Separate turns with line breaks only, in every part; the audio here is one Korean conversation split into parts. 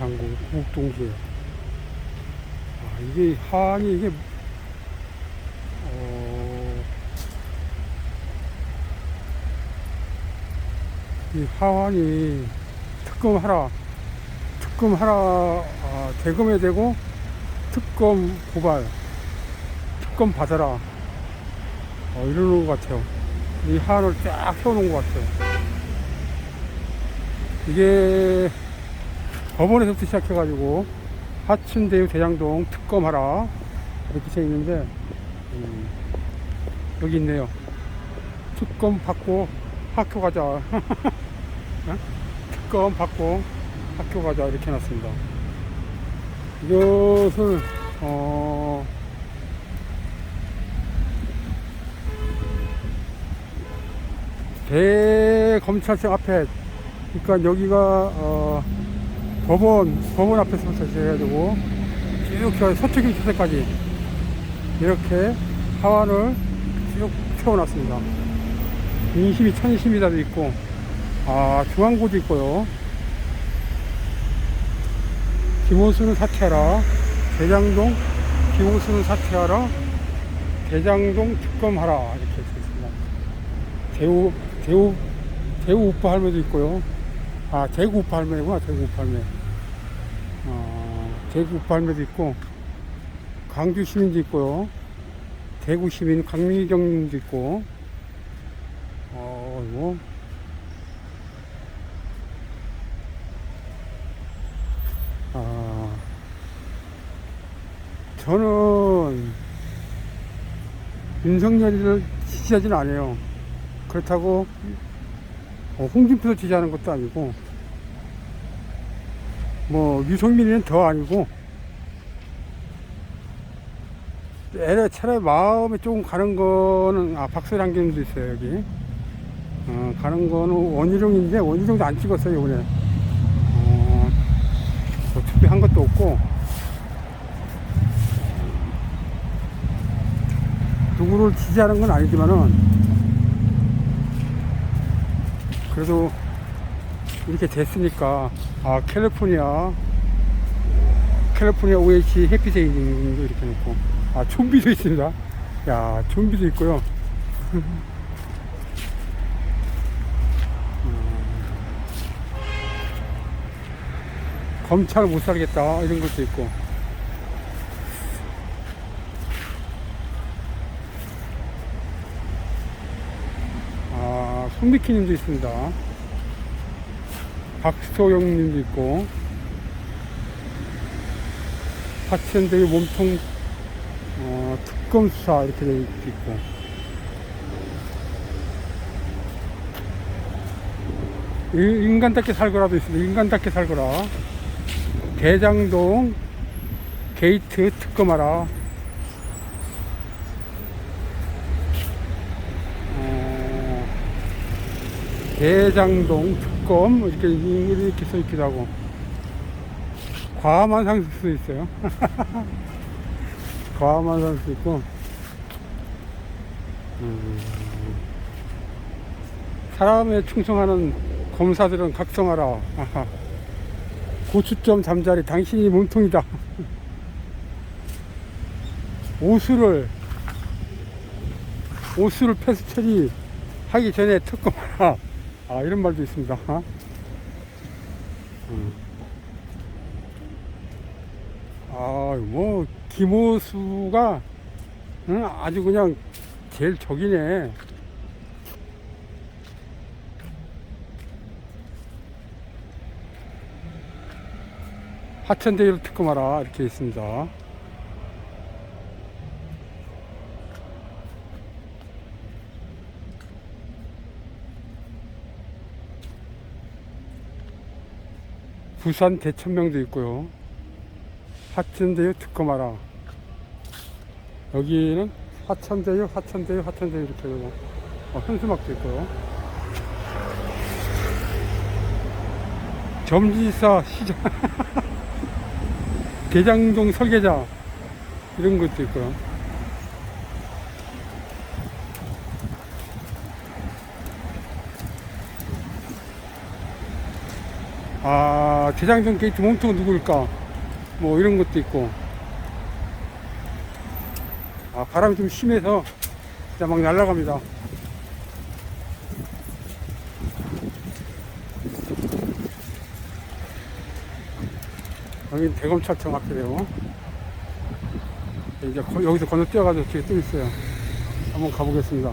상구 국동주에 아, 이게 한이 이게 어, 이 하완이 특검하라 특검하라 아, 대검에 대고 특검 고발 특검 받아라. 어, 이러는 것 같아요. 이 하한을 쫙 세워놓은 것 같아요. 이게 법원에서부터 시작해가지고 하춘대유 대장동 특검하라 이렇게 써 있는데 음, 여기 있네요. 특검 받고 학교 가자. 어? 특검 받고 학교 가자 이렇게 해놨습니다. 이것을 어 대검찰청 앞에 그러니까 여기가 어 법원 법원 앞에서부터 시작해가지고 쭉 저 서초경 주세까지 이렇게 하완을 쭉 채워놨습니다. 인심이 천심이다도 있고 아 중앙고도 있고요. 김호수는 사퇴하라 대장동 김호수는 사퇴하라 대장동 특검하라 이렇게 써 있습니다. 대우 대우 대우 우파 할매도 있고요. 아 대구 우파 할매구나 대구 우파 할매. 어, 대구 할매도 있고 광주 시민도 있고요. 대구 시민 강민경님도 있고. 어 이거 아 저는 윤석열을 지지하지는 않아요. 그렇다고 어, 홍준표를 지지하는 것도 아니고 뭐 유성민이는 더 아니고 애래 차라리 마음에 조금 가는 거는 아 박설 한경도 있어요 여기. 어, 가는 거는 원희룡인데 원희룡도 안 찍었어요 이번에. 어, 뭐 투표한 것도 없고. 누구를 지지하는 건 아니지만은 그래도 이렇게 됐으니까. 아 캘리포니아. 캘리포니아 OH 해피데이도 이렇게 놓고. 아 좀비도 있습니다. 야 좀비도 있고요. 음. 검찰 못 살겠다 이런 것도 있고. 아 손미키님도 있습니다 박소영님도 있고 하천대유 몸통 어, 특검 수사 이렇게 돼 있고 이- 인간답게 살거라도 있습니다. 인간답게 살거라. 대장동 게이트 특검하라. 어, 대장동 특검 이렇게 이렇게 써 있기도 하고 과만 상수도 있어요. 과만 상수 있고 음, 사람에 충성하는 검사들은 각성하라. 고추점 잠자리 당신이 몸통이다. 오수를 오수를 패스 처리 하기 전에 특검하라. 아 이런 말도 있습니다. 음. 아뭐 김호수가 응, 아주 그냥 제일 적이네. 하천대유를 특검하라 이렇게 있습니다. 부산 대천명도 있고요. 하천대유 특검하라. 여기는 하천대유, 하천대유, 하천대유 이렇게 되고 어, 현수막도 있고요. 점지사 시장 대장동 설계자 이런 것도 있고요. 아, 대장동 게이트 몸통 누구일까? 뭐 이런 것도 있고. 아, 바람이 좀 심해서 진짜 막 날아갑니다. 여기 대검찰청 앞이래요. 이제 거- 여기서 건너 뛰어가서 뒤에 또 있어요. 한번 가보겠습니다.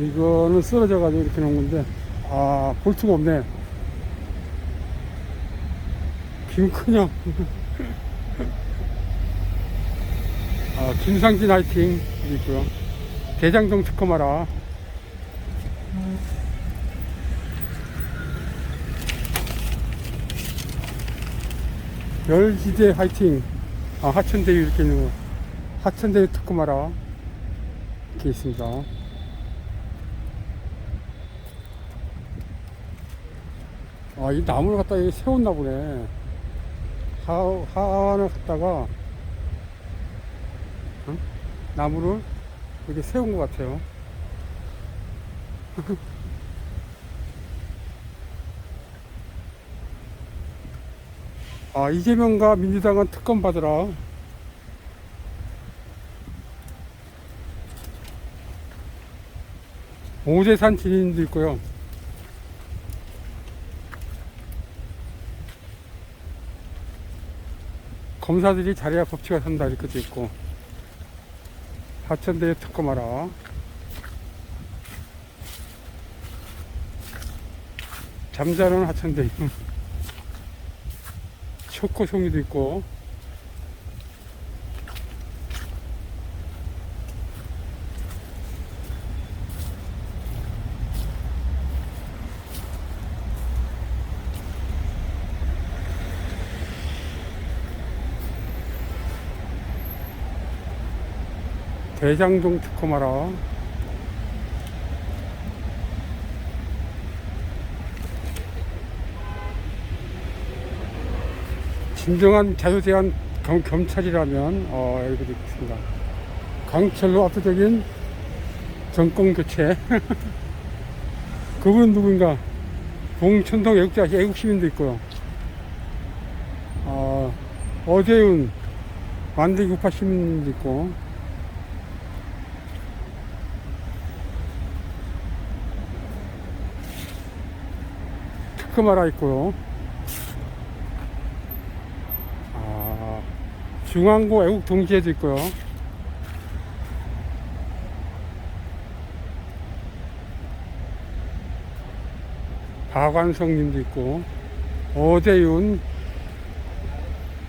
이거는 쓰러져가지고 이렇게 놓은 건데, 아, 볼 수가 없네. 김큰영. 아, 김상진 화이팅. 있고요. 대장동 특검하라. 열지대 화이팅. 아, 하천대유 이렇게 있는 거. 하천대유 특검하라. 이렇게 있습니다. 아, 이 나무를 갖다 여기 세웠나 보네. 하, 하안을 갖다가, 응? 나무를 이렇게 세운 것 같아요. 아, 이재명과 민주당은 특검 받으라. 오재산 진인도 있고요. 검사들이 잘해야 법치가 산다 이렇게도 있고. 하천대에 특검하라 잠자는 하천대. 초코송이도 있고 대장동 특검하라 진정한 자유대한 검, 검찰이라면 어, 여기도 있습니다. 강철로 압도적인 정권 교체. 그분은 누군가? 봉천동 애국자 애국시민도 있고요. 어, 어재윤 만들기 우파 시민도 있고. 특검하라 있고요. 아, 중앙고 애국 동지회도 있고요. 박완성 님도 있고, 어재윤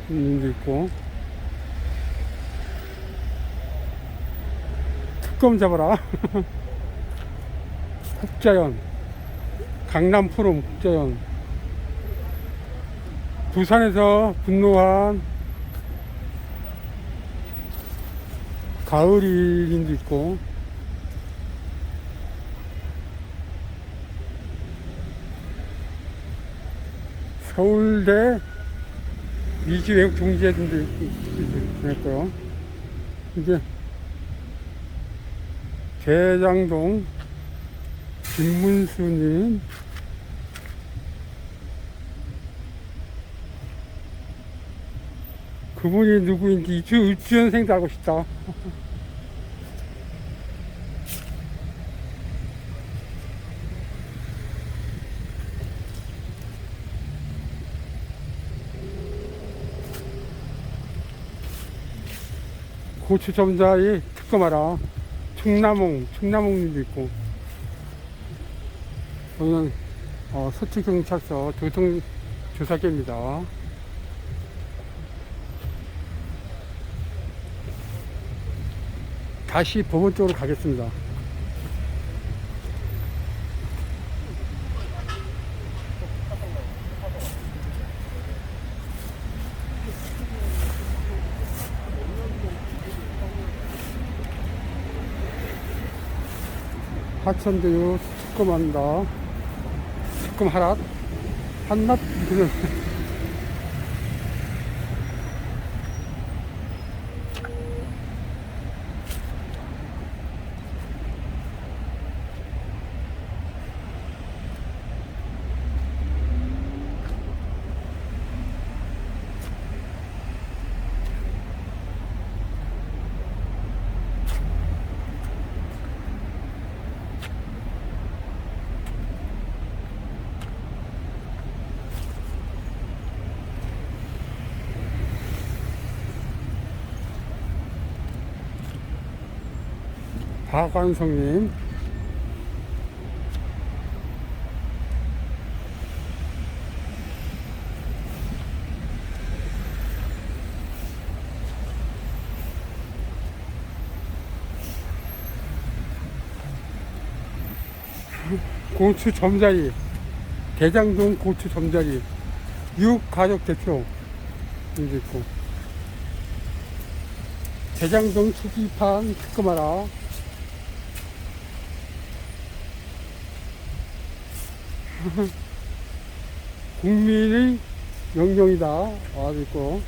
님도 있고, 특검 잡아라. 국자연, 강남 포럼 국자연, 부산에서 분노한 가을이님도 있고. 서울대 미주외국 중재진도 있고요 이제 대장동 김문수님 그분이 누구인지 유, 유치원생도 알고 싶다. 고추 점자의 특검하라. 충남홍, 충남홍님도 있고. 오늘 어, 서초경찰서 교통조사계입니다. 다시 법원 쪽으로 가겠습니다. 하천대유 특검한다. 특검 하랏. 한낱, 그냥. 박완성님. 고추 점자리 대장동 고추 점자리 육가족 대표 여기 있고 대장동 투기판 특검하라 국민의 명령이다. 와 있고.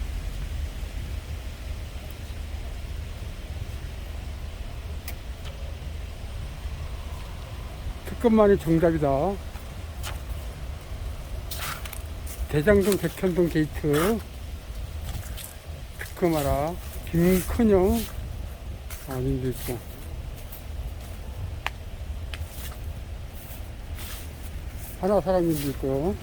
특검만이 정답이다. 대장동 백현동 게이트. 특검하라. 김큰영. 아닌도 있고 하나 사장님도 있고